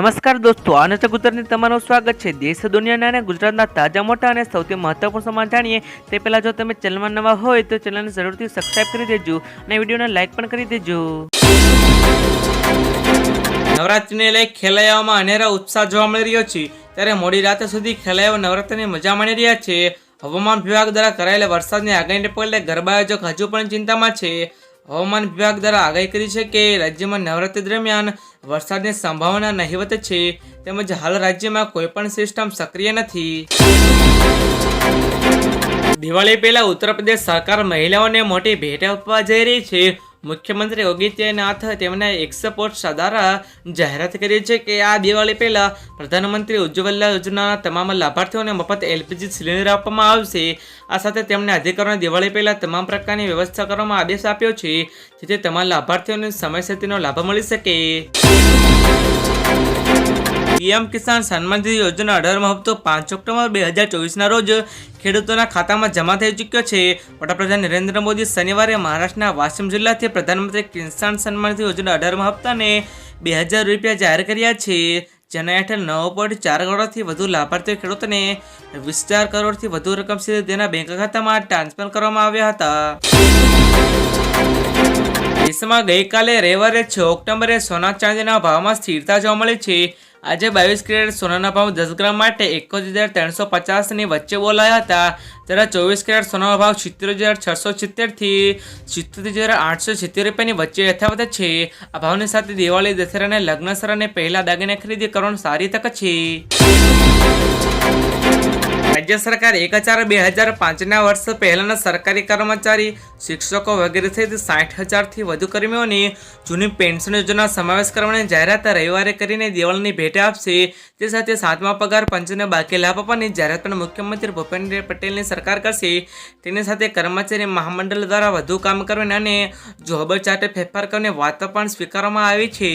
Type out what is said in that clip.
નમસ્કાર દોસ્તો આનંદ ગુજરાતની તમારું સ્વાગત છે. દેશ, દુનિયાના અને ગુજરાતના તાજા, મોટા અને સૌથી મહત્વપૂર્ણ સમાચાર જાણીએ. તે પહેલાં જો તમે ચેનલમાં નવા હોય તો ચેનલને જરૂરથી સબસ્ક્રાઇબ કરી દેજો અને વિડીયોને લાઇક પણ કરી દેજો. નવરાત્રિને લઈ ખેલૈયાઓમાં અનેરા ઉત્સાહ જોવા મળી રહ્યો છે. ત્યારે મોડી રાત સુધી ખેલૈયાઓ નવરાત્રિની મજા માણી રહ્યા છે. હવામાન વિભાગ દ્વારા કરાયેલા વરસાદની આગાહીને પગલે ગરબા આયોજક હજુ પણ ચિંતામાં છે. હવામાન વિભાગ દ્વારા આગાહી કરી છે કે રાજ્યમાં નવરાત્રી દરમિયાન વરસાદની સંભાવના નહિવત છે તેમજ હાલ રાજ્યમાં કોઈપણ સિસ્ટમ સક્રિય નથી. દિવાળી પહેલા ઉત્તર પ્રદેશ સરકાર મહિલાઓને મોટી ભેટ આપવા જઈ રહી છે. મુખ્યમંત્રી યોગી આદિત્યનાથ તેમના એક્સપોર્ટ દ્વારા જાહેરાત કરી છે કે આ દિવાળી પહેલાં પ્રધાનમંત્રી ઉજ્જવલા યોજનાના તમામ લાભાર્થીઓને મફત એલપીજી સિલિન્ડર આપવામાં આવશે. આ સાથે તેમણે અધિકારીઓને દિવાળી પહેલાં તમામ પ્રકારની વ્યવસ્થા કરવામાં આદેશ આપ્યો છે જેથી તમામ લાભાર્થીઓને સમયસર તેનો લાભ મળી શકે. પીએમ કિસાન સન્માન નિધિ યોજના અઢારમો હપ્તો પાંચ ઓક્ટોબર બે હજાર ચોવીસના રોજ ખેડૂતોના ખાતામાં જમા થઈ ચૂક્યો છે. વડાપ્રધાન નરેન્દ્ર મોદી શનિવારે મહારાષ્ટ્રના વાસિમ જિલ્લાથી પ્રધાનમંત્રી કિસાન સન્માન નિધિ યોજના અઢારમા હપ્તાને બે હજાર રૂપિયા જાહેર કર્યા છે. જેના હેઠળ નવ પોઈન્ટ ચાર કરોડથી વધુ લાભાર્થી ખેડૂતોને વીસ ચાર કરોડથી વધુ રકમ સીધી તેના બેંક ખાતામાં ટ્રાન્સફર કરવામાં આવ્યા હતા. દેશમાં ગઈકાલે રવિવારે છ ઓક્ટોબરે સોના ચાંદીના ભાવમાં સ્થિરતા જોવા મળી છે. આજે બાવીસ કેરેટ સોનાના ભાવ દસ ગ્રામ માટે એકોતેર હજાર ત્રણસો પચાસની વચ્ચે બોલાયા હતા. ત્યારે ચોવીસ કેરેટ સોનાનો ભાવ સિત્તેર હજાર છસો સિત્તેરથી સિત્તેર હજાર આઠસો સિત્તેર રૂપિયાની વચ્ચે યથાવત છે. આ ભાવની સાથે દિવાળી, દશેરા અને લગ્નસર અને પહેલા દાગીને ખરીદી કરવાની સારી તક છે. રાજ્ય સરકાર એક હજાર, બે હજાર, પાંચના વર્ષ પહેલાના સરકારી કર્મચારી, શિક્ષકો વગેરે સહિત સાઠ હજારથી વધુ કર્મીઓની જૂની પેન્શન યોજના સમાવેશ કરવાની જાહેરાત રવિવારે કરીને દિવાળીની ભેટ આપશે. તે સાથે સાતમા પગાર, પંચને બાકી લાભ આપવાની જાહેરાત પણ મુખ્યમંત્રી ભૂપેન્દ્ર પટેલની સરકાર કરશે. તેની સાથે કર્મચારી મહામંડળ દ્વારા વધુ કામ કરવાની અને જોબ ચાર્ટે ફેરફાર કરવાની વાત પણ સ્વીકારવામાં આવી છે.